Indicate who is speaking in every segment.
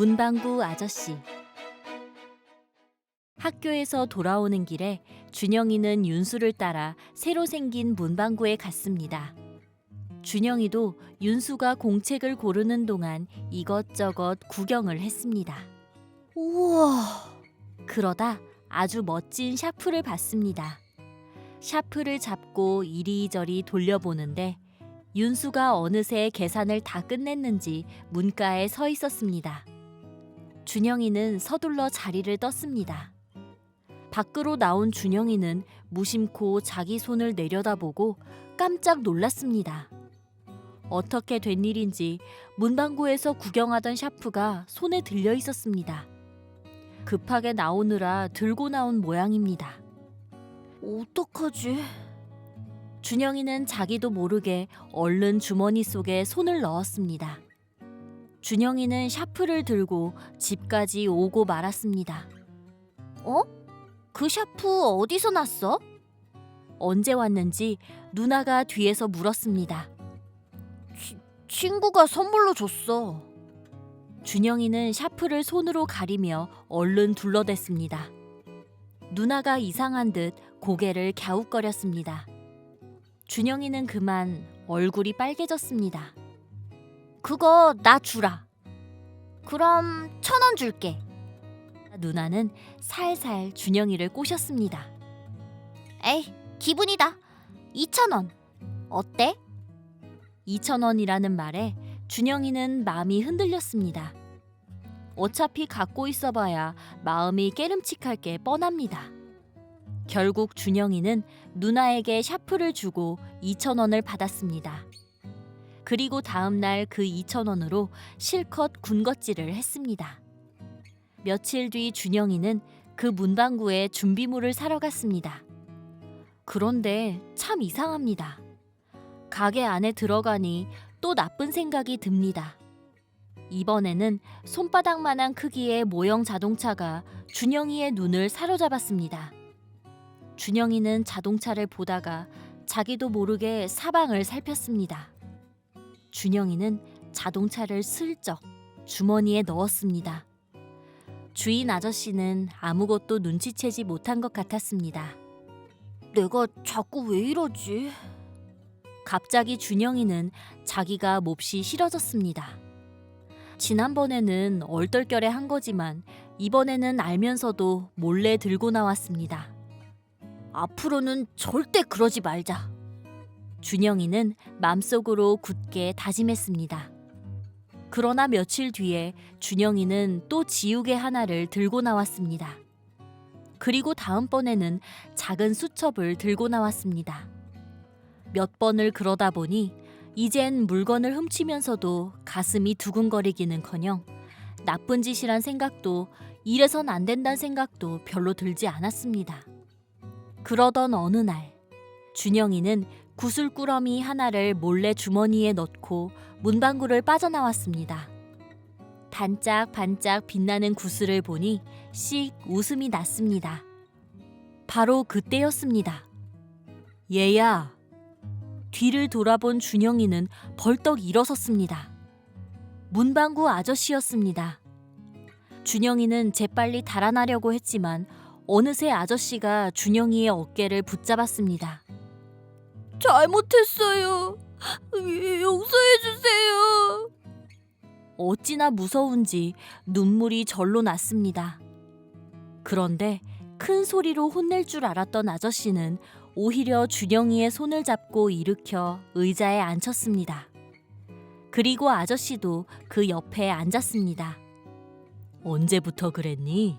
Speaker 1: 문방구 아저씨 학교에서 돌아오는 길에 준영이는 윤수를 따라 새로 생긴 문방구에 갔습니다. 준영이도 윤수가 공책을 고르는 동안 이것저것 구경을 했습니다.
Speaker 2: 우와,
Speaker 1: 그러다 아주 멋진 샤프를 봤습니다. 샤프를 잡고 이리저리 돌려보는데 윤수가 어느새 계산을 다 끝냈는지 문가에 서 있었습니다. 준영이는 서둘러 자리를 떴습니다. 밖으로 나온 준영이는 무심코 자기 손을 내려다보고 깜짝 놀랐습니다. 어떻게 된 일인지 문방구에서 구경하던 샤프가 손에 들려 있었습니다. 급하게 나오느라 들고 나온 모양입니다.
Speaker 2: 어떡하지?
Speaker 1: 준영이는 자기도 모르게 얼른 주머니 속에 손을 넣었습니다. 준영이는 샤프를 들고 집까지 오고 말았습니다.
Speaker 2: 어? 그 샤프 어디서 났어?
Speaker 1: 언제 왔는지 누나가 뒤에서 물었습니다.
Speaker 2: 친구가 선물로 줬어.
Speaker 1: 준영이는 샤프를 손으로 가리며 얼른 둘러댔습니다. 누나가 이상한 듯 고개를 갸웃거렸습니다. 준영이는 그만 얼굴이 빨개졌습니다.
Speaker 2: 그거 나 주라. 그럼 천 원 줄게.
Speaker 1: 누나는 살살 준영이를 꼬셨습니다.
Speaker 2: 에이, 기분이다. 이천 원. 어때?
Speaker 1: 2천 원이라는 말에 준영이는 마음이 흔들렸습니다. 어차피 갖고 있어봐야 마음이 깨름칙할 게 뻔합니다. 결국 준영이는 누나에게 샤프를 주고 2천 원을 받았습니다. 그리고 다음 날 그 2천 원으로 실컷 군것질을 했습니다. 며칠 뒤 준영이는 그 문방구에 준비물을 사러 갔습니다. 그런데 참 이상합니다. 가게 안에 들어가니 또 나쁜 생각이 듭니다. 이번에는 손바닥만한 크기의 모형 자동차가 준영이의 눈을 사로잡았습니다. 준영이는 자동차를 보다가 자기도 모르게 사방을 살폈습니다. 준영이는 자동차를 슬쩍 주머니에 넣었습니다. 주인 아저씨는 아무것도 눈치채지 못한 것 같았습니다.
Speaker 2: 내가 자꾸 왜 이러지?
Speaker 1: 갑자기 준영이는 자기가 몹시 싫어졌습니다. 지난번에는 얼떨결에 한 거지만 이번에는 알면서도 몰래 들고 나왔습니다.
Speaker 2: 앞으로는 절대 그러지 말자.
Speaker 1: 준영이는 맘속으로 굳게 다짐했습니다. 그러나 며칠 뒤에 준영이는 또 지우개 하나를 들고 나왔습니다. 그리고 다음번에는 작은 수첩을 들고 나왔습니다. 몇 번을 그러다 보니 이젠 물건을 훔치면서도 가슴이 두근거리기는 커녕 나쁜 짓이란 생각도 이래선 안 된다는 생각도 별로 들지 않았습니다. 그러던 어느 날 준영이는 구슬꾸러미 하나를 몰래 주머니에 넣고 문방구를 빠져나왔습니다. 반짝반짝 빛나는 구슬을 보니 씩 웃음이 났습니다. 바로 그때였습니다. 얘야. 뒤를 돌아본 준영이는 벌떡 일어섰습니다. 문방구 아저씨였습니다. 준영이는 재빨리 달아나려고 했지만 어느새 아저씨가 준영이의 어깨를 붙잡았습니다.
Speaker 2: 잘못했어요. 용서해 주세요.
Speaker 1: 어찌나 무서운지 눈물이 절로 났습니다. 그런데 큰 소리로 혼낼 줄 알았던 아저씨는 오히려 준영이의 손을 잡고 일으켜 의자에 앉혔습니다. 그리고 아저씨도 그 옆에 앉았습니다. 언제부터 그랬니?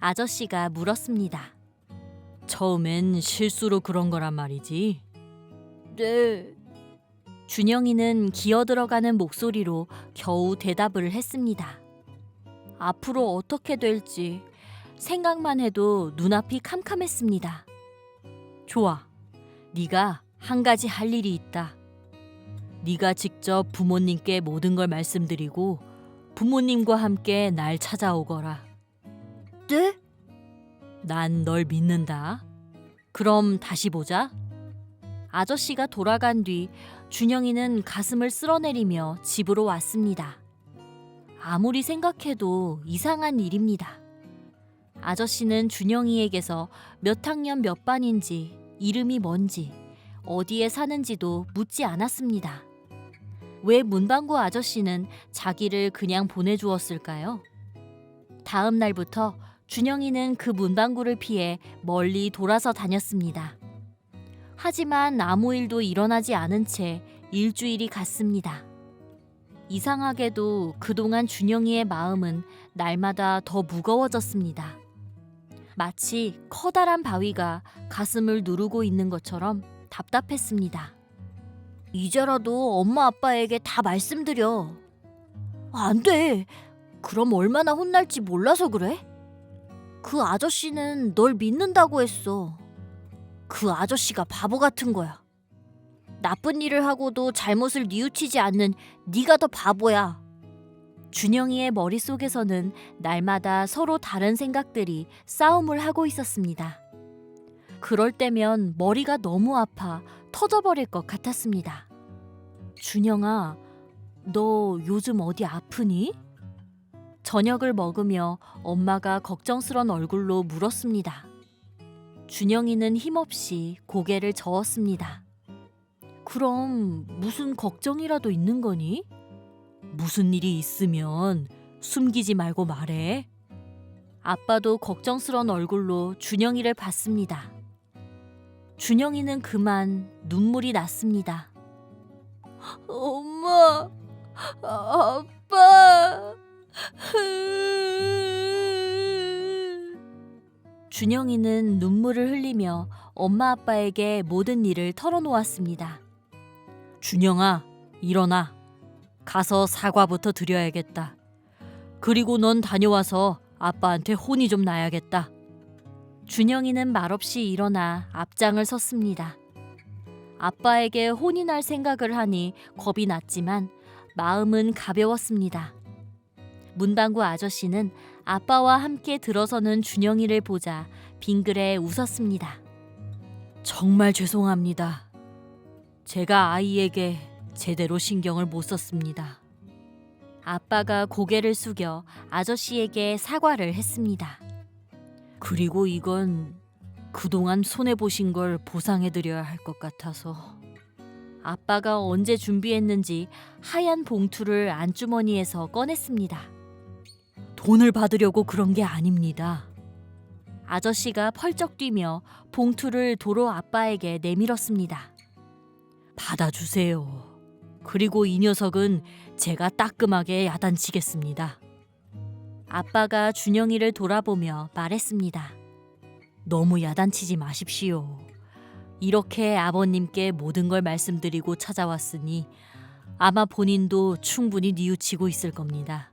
Speaker 1: 아저씨가 물었습니다. 처음엔 실수로 그런 거란 말이지.
Speaker 2: 네.
Speaker 1: 준영이는 기어 들어가는 목소리로 겨우 대답을 했습니다. 앞으로 어떻게 될지 생각만 해도 눈앞이 캄캄했습니다. 좋아. 네가 한 가지 할 일이 있다. 네가 직접 부모님께 모든 걸 말씀드리고 부모님과 함께 날 찾아오거라.
Speaker 2: 네?
Speaker 1: 난 널 믿는다. 그럼 다시 보자. 아저씨가 돌아간 뒤 준영이는 가슴을 쓸어내리며 집으로 왔습니다. 아무리 생각해도 이상한 일입니다. 아저씨는 준영이에게서 몇 학년 몇 반인지, 이름이 뭔지, 어디에 사는지도 묻지 않았습니다. 왜 문방구 아저씨는 자기를 그냥 보내주었을까요? 다음 날부터 준영이는 그 문방구를 피해 멀리 돌아서 다녔습니다. 하지만 아무 일도 일어나지 않은 채 일주일이 갔습니다. 이상하게도 그동안 준영이의 마음은 날마다 더 무거워졌습니다. 마치 커다란 바위가 가슴을 누르고 있는 것처럼 답답했습니다. 이제라도 엄마 아빠에게 다 말씀드려. 안 돼. 그럼 얼마나 혼날지 몰라서 그래? 그 아저씨는 널 믿는다고 했어. 그 아저씨가 바보 같은 거야. 나쁜 일을 하고도 잘못을 뉘우치지 않는 네가 더 바보야. 준영이의 머릿속에서는 날마다 서로 다른 생각들이 싸움을 하고 있었습니다. 그럴 때면 머리가 너무 아파 터져버릴 것 같았습니다. 준영아, 너 요즘 어디 아프니? 저녁을 먹으며 엄마가 걱정스런 얼굴로 물었습니다. 준영이는 힘없이 고개를 저었습니다. 그럼 무슨 걱정이라도 있는 거니? 무슨 일이 있으면 숨기지 말고 말해. 아빠도 걱정스런 얼굴로 준영이를 봤습니다. 준영이는 그만 눈물이 났습니다. 엄마, 아빠. 준영이는 눈물을 흘리며 엄마 아빠에게 모든 일을 털어놓았습니다. 준영아, 일어나. 가서 사과부터 드려야겠다. 그리고 넌 다녀와서 아빠한테 혼이 좀 나야겠다. 준영이는 말없이 일어나 앞장을 섰습니다. 아빠에게 혼이 날 생각을 하니 겁이 났지만 마음은 가벼웠습니다. 문방구 아저씨는 아빠와 함께 들어서는 준영이를 보자 빙그레 웃었습니다. 정말 죄송합니다. 제가 아이에게 제대로 신경을 못 썼습니다. 아빠가 고개를 숙여 아저씨에게 사과를 했습니다. 그리고 이건 그동안 손해보신 걸 보상해드려야 할 것 같아서. 아빠가 언제 준비했는지 하얀 봉투를 안주머니에서 꺼냈습니다. 돈을 받으려고 그런 게 아닙니다. 아저씨가 펄쩍 뛰며 봉투를 도로 아빠에게 내밀었습니다. 받아주세요. 그리고 이 녀석은 제가 따끔하게 야단치겠습니다. 아빠가 준영이를 돌아보며 말했습니다. 너무 야단치지 마십시오. 이렇게 아버님께 모든 걸 말씀드리고 찾아왔으니 아마 본인도 충분히 뉘우치고 있을 겁니다.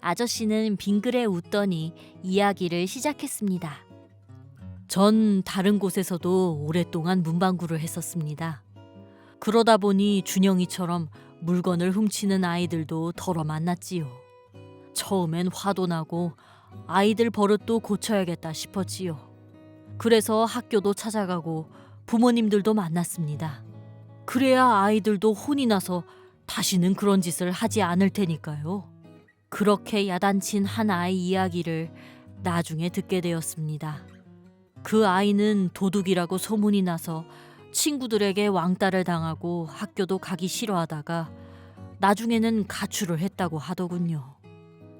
Speaker 1: 아저씨는 빙그레 웃더니 이야기를 시작했습니다. 전 다른 곳에서도 오랫동안 문방구를 했었습니다. 그러다 보니 준영이처럼 물건을 훔치는 아이들도 덜어 만났지요. 처음엔 화도 나고 아이들 버릇도 고쳐야겠다 싶었지요. 그래서 학교도 찾아가고 부모님들도 만났습니다. 그래야 아이들도 혼이 나서 다시는 그런 짓을 하지 않을 테니까요. 그렇게 야단친 한 아이 이야기를 나중에 듣게 되었습니다. 그 아이는 도둑이라고 소문이 나서 친구들에게 왕따를 당하고 학교도 가기 싫어하다가 나중에는 가출을 했다고 하더군요.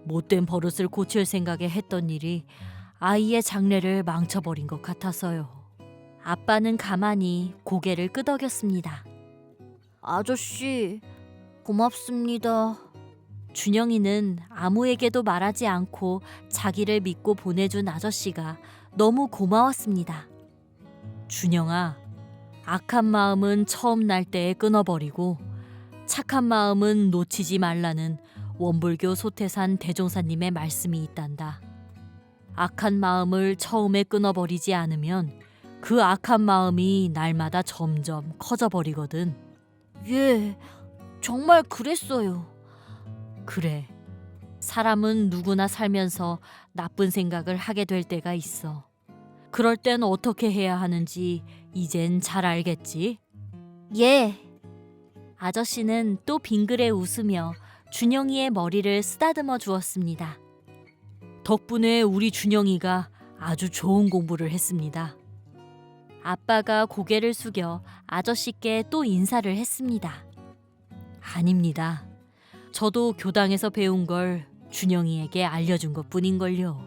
Speaker 1: 못된 버릇을 고칠 생각에 했던 일이 아이의 장래를 망쳐버린 것 같아서요. 아빠는 가만히 고개를 끄덕였습니다. 아저씨, 고맙습니다. 준영이는 아무에게도 말하지 않고 자기를 믿고 보내준 아저씨가 너무 고마웠습니다. 준영아, 악한 마음은 처음 날 때에 끊어버리고 착한 마음은 놓치지 말라는 원불교 소태산 대종사님의 말씀이 있단다. 악한 마음을 처음에 끊어버리지 않으면 그 악한 마음이 날마다 점점 커져버리거든. 예, 정말 그랬어요. 그래. 사람은 누구나 살면서 나쁜 생각을 하게 될 때가 있어. 그럴 땐 어떻게 해야 하는지 이젠 잘 알겠지? 예. 아저씨는 또 빙그레 웃으며 준영이의 머리를 쓰다듬어 주었습니다. 덕분에 우리 준영이가 아주 좋은 공부를 했습니다. 아빠가 고개를 숙여 아저씨께 또 인사를 했습니다. 아닙니다. 저도 교당에서 배운 걸 준영이에게 알려준 것 뿐인걸요.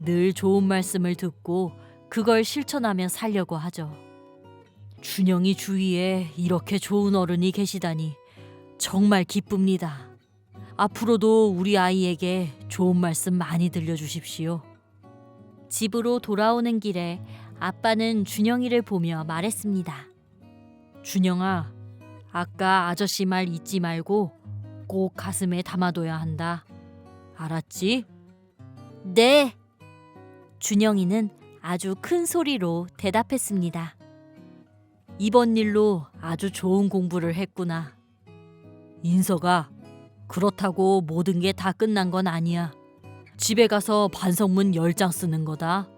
Speaker 1: 늘 좋은 말씀을 듣고 그걸 실천하며 살려고 하죠. 준영이 주위에 이렇게 좋은 어른이 계시다니 정말 기쁩니다. 앞으로도 우리 아이에게 좋은 말씀 많이 들려주십시오. 집으로 돌아오는 길에 아빠는 준영이를 보며 말했습니다. 준영아, 아까 아저씨 말 잊지 말고 꼭 가슴에 담아둬야 한다. 알았지?
Speaker 2: 네.
Speaker 1: 준영이는 아주 큰 소리로 대답했습니다. 이번 일로 아주 좋은 공부를 했구나. 인서가 그렇다고 모든 게 다 끝난 건 아니야. 집에 가서 반성문 10장 쓰는 거다.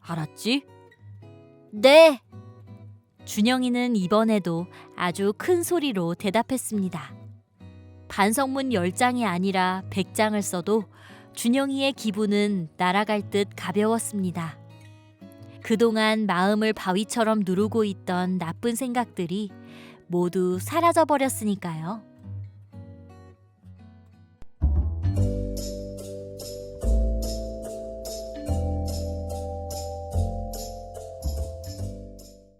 Speaker 1: 알았지?
Speaker 2: 네.
Speaker 1: 준영이는 이번에도 아주 큰 소리로 대답했습니다. 반성문 10장이 아니라 100장을 써도 준영이의 기분은 날아갈 듯 가벼웠습니다. 그동안 마음을 바위처럼 누르고 있던 나쁜 생각들이 모두 사라져 버렸으니까요.